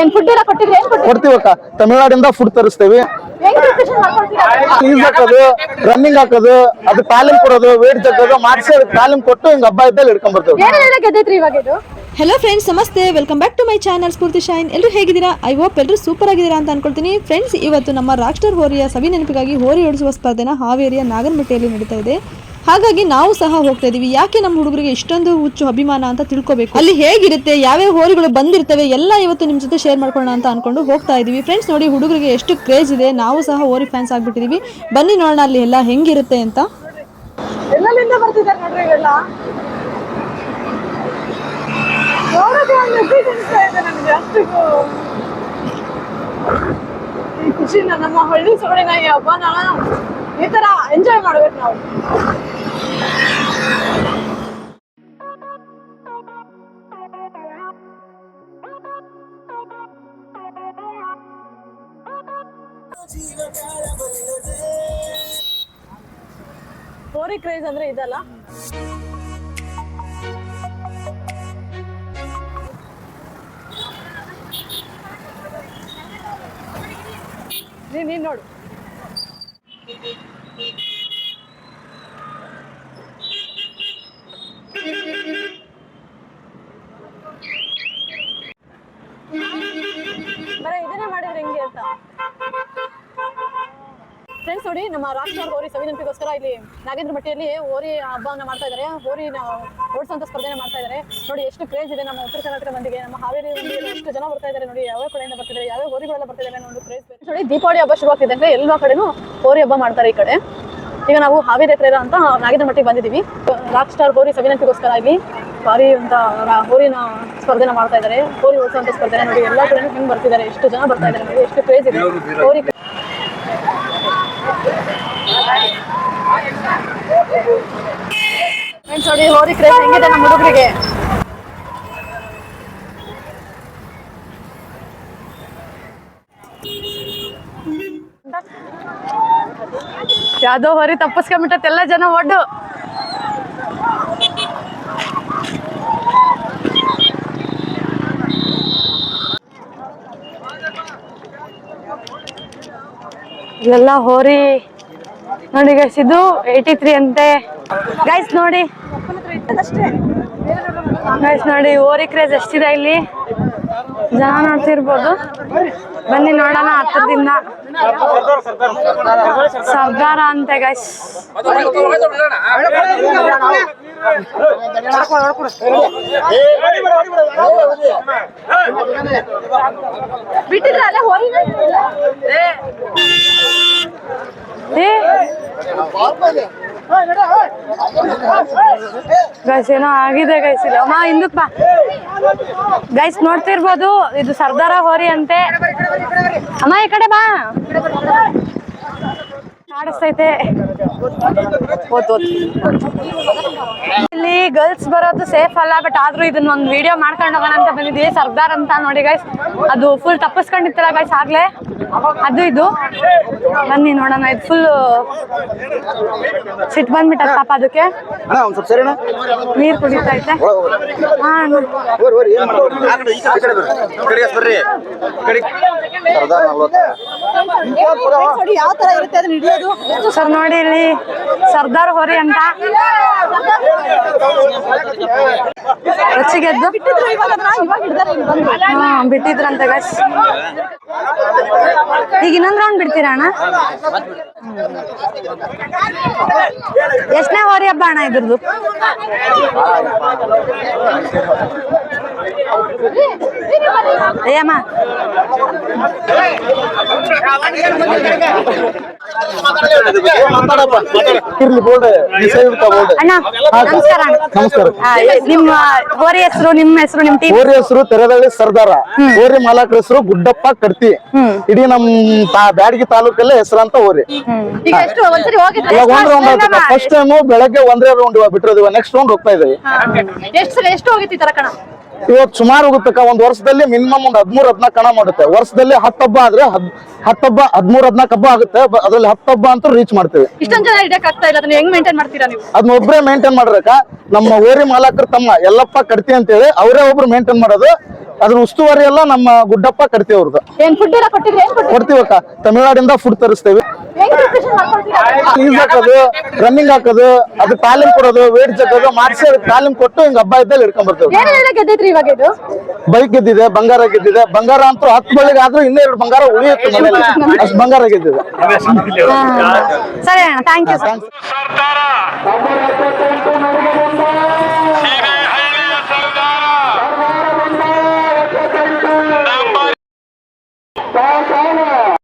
ಏನ್ ಫುಡ್ ಎಲ್ಲ ಕೊಟ್ಟಿದ್ರೆ? ಏನ್ ಕೊಟ್ಟಿದ್ರೆ? ಕೊಡ್ತೀವಕ್ಕ ತಮಿಳ್ನಾಡಿಂದ ಫುಡ್ ತರಿಸ್ತೇವಿ. ಹೆಂಗ್ ಪ್ರಿಪರೇಷನ್ ಮಾಡ್ಕೊಳ್ತೀರಾ ಫೀಸ್ ಹಾಕೋದು ರನ್ನಿಂಗ್ ಹಾಕೋದು ಅದು ತಾಲೀಮ್ ಕೊಡೋದು ವೇಟ್ ಜಗ್ಗೋದು ಮಾಡಿಸಿ ಅದಕ್ಕೆ ತಾಲೀಮ್ ಕೊಟ್ಟು ಹಿಂಗ್ ಹಬ್ಬ ಇದ್ದಲ್ಲಿ ಹಿಡ್ಕೊಂಡ್ ಬರ್ತೇವೆ. ಏನೆಲ್ಲ ಗೆದ್ದೈತ್ರಿ ಇವಾಗ ಇದು? ಹೆಲೋ ಫ್ರೆಂಡ್ಸ್ ನಮಸ್ತೆ. Welcome back to my channel Spoorthi Shine ಎಲ್ಲರೂ ಹೇಗಿದ್ದೀರಾ? ಐ ಹೋಪ್ ಎಲ್ಲರೂ ಸೂಪರ್ ಆಗಿದ್ದೀರಾ ಅಂತ ಅನ್ಕೊಳ್ತೀನಿ. ಫ್ರೆಂಡ್ಸ್ ಇವತ್ತು ನಮ್ಮ ರಾಕ್ಸ್ಟರ್ ಹೋರಿಯ ಸವಿ ನೆನಪಿಗಾಗಿ ಹೋರಿ ಓಡಿಸುವ ಸ್ಪರ್ಧೆನ ಹಾವೇರಿಯ ನಾಗರಮಟ್ಟೆಯಲ್ಲಿ ನಡೀತಾ ಇದೆ. ಹಾಗಾಗಿ ನಾವು ಸಹ ಹೋಗ್ತಾ ಇದೀವಿ. ಯಾಕೆ ನಮ್ಮ ಹುಡುಗರಿಗೆ ಇಷ್ಟೊಂದು ಹುಚ್ಚು ಅಭಿಮಾನ ಅಂತ ತಿಳ್ಕೋಬೇಕು? ಅಲ್ಲಿ ಹೇಗಿರುತ್ತೆ? ಯಾವ್ಯಾವ ಹೋರಿಗಳು ಬಂದಿರ್ತವೆ? ಎಲ್ಲ ಇವತ್ತು ನಿಮ್ಮ ಜೊತೆ ಶೇರ್ ಮಾಡ್ಕೊಳ್ಳೋಣ ಅಂತ ಅನ್ಕೊಂಡು ಹೋಗ್ತಾ ಇದೀವಿ. ಫ್ರೆಂಡ್ಸ್ ನೋಡಿ, ಹುಡುಗರಿಗೆ ಎಷ್ಟು ಕ್ರೇಜ್ ಇದೆ. ನಾವು ಸಹ ಹೋರಿ ಫ್ಯಾನ್ಸ್ ಆಗ್ಬಿಟ್ಟಿದೀವಿ. ಬನ್ನಿ ನೋಡೋಣ ಅಲ್ಲಿ ಎಲ್ಲ ಹೆಂಗಿರುತ್ತೆ ಅಂತ. ಖುಷಿನ, ನಮ್ಮ ಹಳ್ಳಿ ಸೊಗಡಿನ ಈ ಹಬ್ಬನ ಈ ತರ ಎಂಜಾಯ್ ಮಾಡ್ಬೇಕು ನಾವು. ಹೋರಿ ಕ್ರೇಜ್ ಅಂದ್ರೆ ಇದಲ್ಲ? ನೀನ್ ನೋಡು. ಫ್ರೆಂಡ್ಸ್ ನೋಡಿ ನಮ್ಮ ರಾಷ್ಟ್ರ ಹೋರಿ ಸವಿನಂಪಿಗೋಸ್ಕರ ಇಲ್ಲಿ ನಾಗೇಂದ್ರ ಮಟ್ಟಿಯಲ್ಲಿ ಹೋರಿ ಹಬ್ಬವನ್ನ ಮಾಡ್ತಾ ಇದ್ದಾರೆ ಹೋರಿ ಓಡಿಸುವಂತ ಸ್ಪರ್ಧೆನ ಮಾಡ್ತಾ ಇದ್ದಾರೆ ನೋಡಿ ಎಷ್ಟು ಕ್ರೇಜ್ ಇದೆ ನಮ್ಮ ಉತ್ತರ ಕರ್ನಾಟಕ ಮಂದಿಗೆ. ನಮ್ಮ ಹಾವೇರಿ ಎಷ್ಟು ಜನ ಬರ್ತಾ ಇದ್ದಾರೆ ನೋಡಿ ಯಾವ ಕಡೆಯಿಂದ ಬರ್ತಿದ್ದಾರೆ ಯಾವ ಹೋರಿಗಳೆಲ್ಲ ಬರ್ತಿದ್ದಾರೆ ಅನ್ನೋ ಒಂದು ಕ್ರೇಜ್ ನೋಡಿ ದೀಪಾವಳಿ ಹಬ್ಬ ಶುರುವಾಗ್ತಿದೆ ಅಂದ್ರೆ ಎಲ್ಲ ಕಡೆನೂ ಹೋರಿ ಹಬ್ಬ ಮಾಡ್ತಾರೆ ಈ ಕಡೆ. ಈಗ ನಾವು ಹಾವೇರಿ ಹತ್ರ ಇರೋ ಅಂತ ನಾಗೇಂದ್ರ ಮಟ್ಟಿಗೆ ಬಂದಿದ್ದೀವಿ ರಾಕ್ ಸ್ಟಾರ್ ಹೋರಿ ಸವಿನಂಪಿಗೋಸ್ಕರ ಇಲ್ಲಿ ಭಾರಿ ಅಂತ ಹೋರಿನ ಸ್ಪರ್ಧೆನ ಮಾಡ್ತಾ ಇದ್ದಾರೆ ಹೋರಿ ಓಡಿಸುವಂತ ಸ್ಪರ್ಧೆನ ನೋಡಿ ಎಲ್ಲ ಕಡೆನೂ ಹೆಂಗ್ ಬರ್ತಿದ್ದಾರೆ ಎಷ್ಟು ಜನ ಬರ್ತಾ ಇದ್ದಾರೆ ನೋಡಿ ಎಷ್ಟು ಕ್ರೇಜ್ ಇದೆ. ಹೋರಿ ನೋಡಿ ಹೋರಿ ಕ್ರೇಜ್ ಹೆಂಗಿದೆ ನಮ್ಮ ಹುಡುಗರಿಗೆ? ಯಾವ್ದೋ ಹೊರಿ ತಪ್ಪಿಸ್ಕೊಂಡ್ಬಿಟ್ಟತ್ ಎಲ್ಲ ಜನ ಒಡ್ಡು ಎಲ್ಲ ಹೋರಿ. ನೋಡಿ ಗೈಸ್ ಇದು ಏಯ್ಟಿ ತ್ರೀ ಅಂತೆ ಗೈಸ್ ನೋಡಿ ಗೈಸ್ ನೋಡಿ ಓರಿ ಕ್ರೇಜ್ ಎಷ್ಟಿದೆ ಇಲ್ಲಿ ಜನ ನೋಡ್ತಿರ್ಬೋದು ಬನ್ನಿ ನೋಡೋಣ ಹತ್ತದಿಂದ ಸರ್ದಾರ ಅಂತೆ ಗೈಸ್ ಬಿಟ್ಟಿದ್ರ ಅಲ್ಲೇ ಹೋರಿನ ಏ. ಗೈಸ್ ಏನೋ ಆಗಿದೆ ಗೈಸ್ ಇಲ್ಲ ಅಮ್ಮ ಹಿಂದಕ್ ಬಾ. ಗೈಸ್ ನೋಡ್ತಿರ್ಬೋದು, ಇದು ಸರ್ದಾರ ಹೋರಿ ಅಂತೆ. ಅಮ್ಮ, ಈ ಕಡೆ ಬಾ. ಓದ್ ಇಲ್ಲಿ ಗರ್ಲ್ಸ್ ಬರೋದು ಸೇಫ್ ಅಲ್ಲ ಬಟ್ ಆದ್ರೂ ಇದನ್ನ ಒಂದು ವಿಡಿಯೋ ಮಾಡ್ಕೊಂಡು ಹೋಗೋಣ ಅಂತ ಬಂದಿದ್ದೀವಿ ಸರ್ದಾರ್ ಅಂತ ನೋಡಿ ಗೈಸ್ ಅದು ಫುಲ್ ತಪ್ಪಿಸ್ಕೊಂಡಿತ್ತಲ್ಲ ಗೈಸ್ ಆಗ್ಲೇ. ಅದು ಇದು. ಬನ್ನಿ ನೋಡೋಣ ಇದು ಫುಲ್ ಸಿಟ್ ಬಂದ್ಬಿಟ್ಟ ಪಾಪ ಅದಕ್ಕೆ. ನೀರ್ ಕುಡಿತೈತೆ. ಹಾ ಸರ್, ನೋಡಿ ಇಲ್ಲಿ ಸರ್ದಾರ್ ಹೊರಿ ಅಂತ. ಹಿಡ್ದಾರೆ ಹಾ ಬಿಟ್ಟಿದ್ರಂತೆ ಗೈಸ್ ಈಗ ಇನ್ನೊಂದ್ ರೌಂಡ್ ಬಿಡ್ತೀರಾ ಅಣ್ಣ? ಎಷ್ಟನೇ ಹೊರಿ ಹಬ್ಬ ಅಣ್ಣ ಇದ್ರದ್ದು? ಅಣ್ಣ ನಮಸ್ಕಾರ ನಮಸ್ಕಾರ. ನಿಮ್ಮ ಹೆಸರು ನಿಮ್ಮ ಹೆಸರು ನಿಮ್ ಟೀಮ್ ಹೋರಿ ಹೆಸರು ತೆರೆದಳ್ಳಿ ಸರ್ದಾರ. ಓರಿ ಮಾಲಕರ ಹೆಸರು ಗುಡ್ಡಪ್ಪ ಕಡ್ತಿ. ಇಡೀ ನಮ್ ತಾ- ಬ್ಯಾಡಗಿ ತಾಲೂಕಲ್ಲೇ ಹೆಸರಂತ ಹೋರಿ. ಈಗ ಎಷ್ಟು ಒಂದ್ಸರಿ ಹೋಗಿದ್ರೆ ಇವಾಗ ಒಂದ್ ರೌಂಡ್ ಫಸ್ಟ್ ಟೈಮ್ ಬೆಳಗ್ಗೆ ಒಂದೇ ರೌಂಡ್ ಬಿಟ್ಟಿರೋದಿವ ನೆಕ್ಸ್ಟ್ ರೌಂಡ್ ಹೋಗ್ತಾ ಇದೀವಿ ಎಷ್ಟು ಸರಿ ಎಷ್ಟು ಹೋಗಿತ್ತು ಈ ತರ ಕಣ? ಇವತ್ತು ಸುಮಾರು ಹೋಗುತ್ತಕ್ಕ ಒಂದು ವರ್ಷದಲ್ಲಿ ಮಿನಿಮಮ್ ಒಂದು ಹದ್ಮೂರು ಹದಿನಾಲ್ಕು ಕಣ ಮಾಡುತ್ತೆ. ವರ್ಷದಲ್ಲಿ ಹತ್ತು ಹಬ್ಬ ಆದ್ರೆ ಹದ್ ಹತ್ತು ಹಬ್ಬ ಹದ್ಮೂರು ಹದಿನಾಲ್ಕು ಹಬ್ಬ ಆಗುತ್ತೆ. ಅದ್ರಲ್ಲಿ ಹತ್ತು ಹಬ್ಬ ಅಂತ ರೀಚ್ ಮಾಡ್ತೀವಿ. ಇಷ್ಟೊಂದು ಜನ ಆಗ್ತಾ ಇಲ್ಲ ಅದನ್ನ ಹೆಂಗ್ ಮೇಂಟೈನ್ ಮಾಡ್ತೀರಾ ನೀವು? ಅದನ್ನ ಒಬ್ರೇ ಮೇಂಟೈನ್ ಮಾಡ್ರಕ ನಮ್ಮ ಓರಿ ಮಾಲಕರು ತಮ್ಮ ಎಲ್ಲಪ್ಪ ಕಡ್ತಿ ಅಂತೇಳಿ ಅವರೇ ಒಬ್ರು ಮೇಂಟೈನ್ ಮಾಡೋದು. ಅದ್ರ ಉಸ್ತುವಾರಿ ಎಲ್ಲ ನಮ್ಮ ಗುಡ್ಡಪ್ಪ ಕಡ್ತಿ ಅವ್ರದ್ದು ಏನ್ ಫುಡ್ ಎಲ್ಲ ಕೊಟ್ಟಿದ್ರೆ? ಏನ್ ಕೊಟ್ಟಿದ್ರೆ ಕೊಡ್ತೀವಕ್ಕ ತಮಿಳ್ನಾಡಿಂದ ಫುಡ್ ತರಿಸ್ತೇವೆ. ಹೆಂಗ್ ಪ್ರಿಪ್ರೇಷನ್ ಮಾಡ್ಕೊಳ್ತೀರಾ? ಈಜ್ ಹಾಕೋದು ರನ್ನಿಂಗ್ ಹಾಕೋದು ಅದು ತಾಲೀಮ್ ಕೊಡೋದು ವೇಟ್ ಜಗ್ಗೋದು ಮಾಡಿಸಿ ಅದಕ್ಕೆ ತಾಲೀಮ್ ಕೊಟ್ಟು ಹಿಂಗ್ ಹಬ್ಬ ಇದ್ದಲ್ಲಿ ಹಿಡ್ಕೊಂಡ್ ಬರ್ತೇವೆ ಏನೇನೆಲ್ಲ ಗೆದ್ದೈತ್ರಿ ಇವಾಗ ಇದು? ಬೈಕ್ ಗೆದ್ದಿದೆ ಬಂಗಾರ ಗೆದ್ದಿದೆ. ಬಂಗಾರ ಅಂತೂ ಹತ್ತು ಬಳಿಗೆ ಆದ್ರೂ ಇನ್ನೂ ಎರಡು ಬಂಗಾರ ಉಳಿಯುತ್ತೆ ಮನೇಲಿ ಅಷ್ಟು ಬಂಗಾರ ಗೆದ್ದಿದೆ. ಸರಿ ಅಣ್ಣ ಥ್ಯಾಂಕ್ ಯು. ಸರ್ಕಾರ